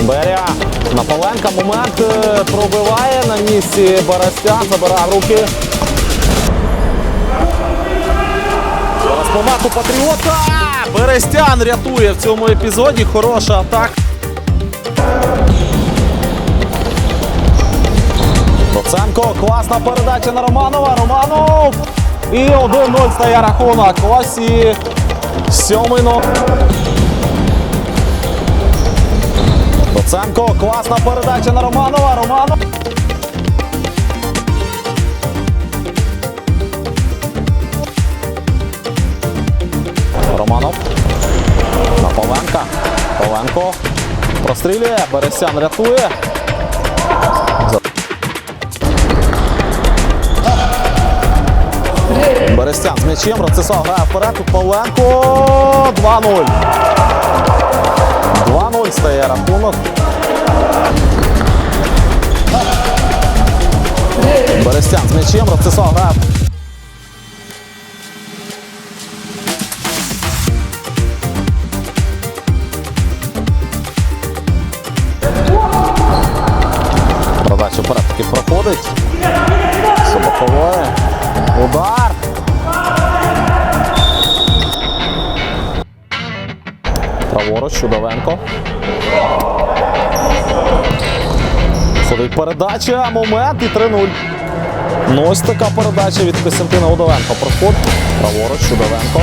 Бемберія. Наполенка. Момент е, пробиває на місці Берестян. Забирає руки. Зараз момент у Патріота. Берестян рятує в цьому епізоді. Хороша атака. Доценко, класна передача на Романова. Романов. І 1-0 стає рахунок. Ось і сьомий но. Доценко, класна передача на Романова. Романов. Романов. На Павленка. Павленко. Прострілює. Бересян рятує. Берестян з м'ячем. Ростислав грає вперед. Павленко. 2-0. 2-0 стає рахунок. Берестян з м'ячем. Ростислав грає. Продача вперед таки проходить. Собакової. Удар. Праворуч Чудовенко. Ходить передача, момент і 3-0. Ну ось така передача від Костянтина Удовенко. Проход. Праворуч Чудовенко.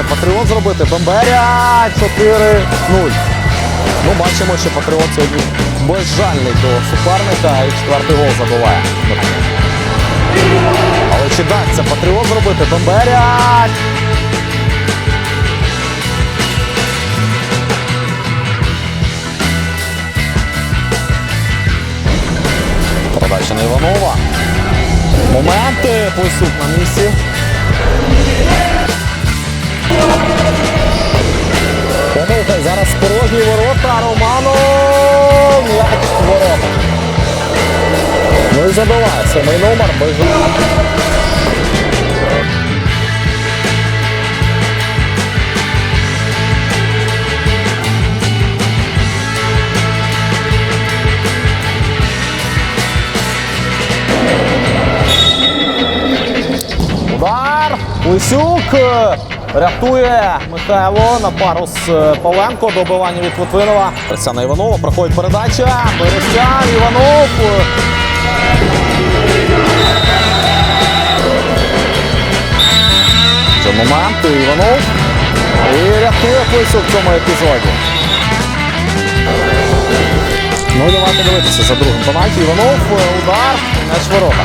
Чи Патріот зробити? Бемберя 4-0. Ну, бачимо, що Патріот сьогодні безжальний до суперника і четвертий гол забиває. Але чи дасться Патріот зробити? Бемберя. Передача на Іванова. Моменти. Пойсук на місці. Помилка зараз порожні ворота. Романов. В ворота. Ну і забиває самий номер без. Удар! Лисюк е, рятує Михайло на пару з е, Павленко. Добивання від Литвинова. Берестяна Іванова. Проходить передача. Берестян, Іванов. Це момент. Іванов. І рятує Лисюк в цьому епізоді. Ну і давайте дивитися за другим пенальті. Іванов. е, Удар. М'яч ворота.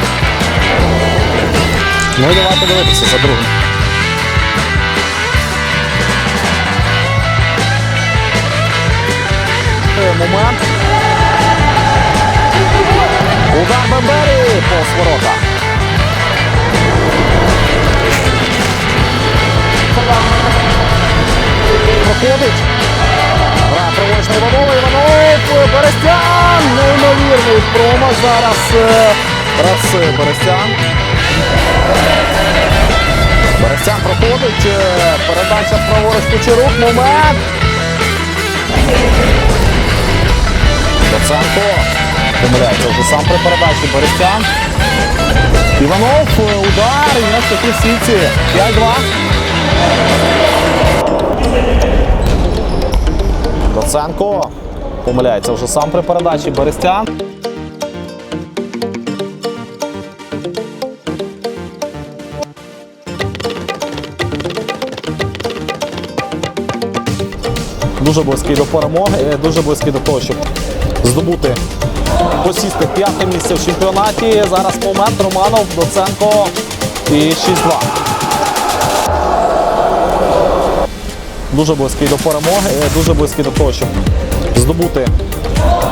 Ну і давайте дивитися за другим. Е, Момент. Удар Бембері повз ворота. Проходить. Гра праворуч Іванова. Іванов. Берестян. Неймовірний промах зараз. е, Раз Берестян. Берестян проходить. е, Передача праворуч Кучерук. Момент. Доценко. Помиляється вже сам при передачі Берестян. Іванов. е, Удар. І м'яч таки в сітці. 5-2. Доценко. Помиляється вже сам при передачі Берестян. Дуже близький до перемоги, дуже близький до того, щоб здобути посісти п'яте місце в чемпіонаті. Зараз момент Романов, Доценко і 6-2. Дуже близький до перемоги, дуже близький до того, щоб здобути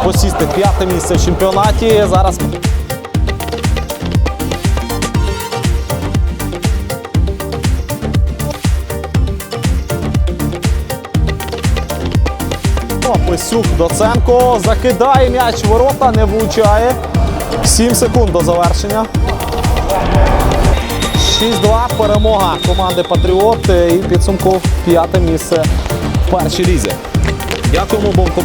посісти п'яте місце в чемпіонаті. Зараз Лесюк Доценко закидає м'яч ворота, не влучає. 7 секунд до завершення. 6-2 перемога команди Патріот і підсумку п'яте місце в першій лізі. Дякуємо, Бонко.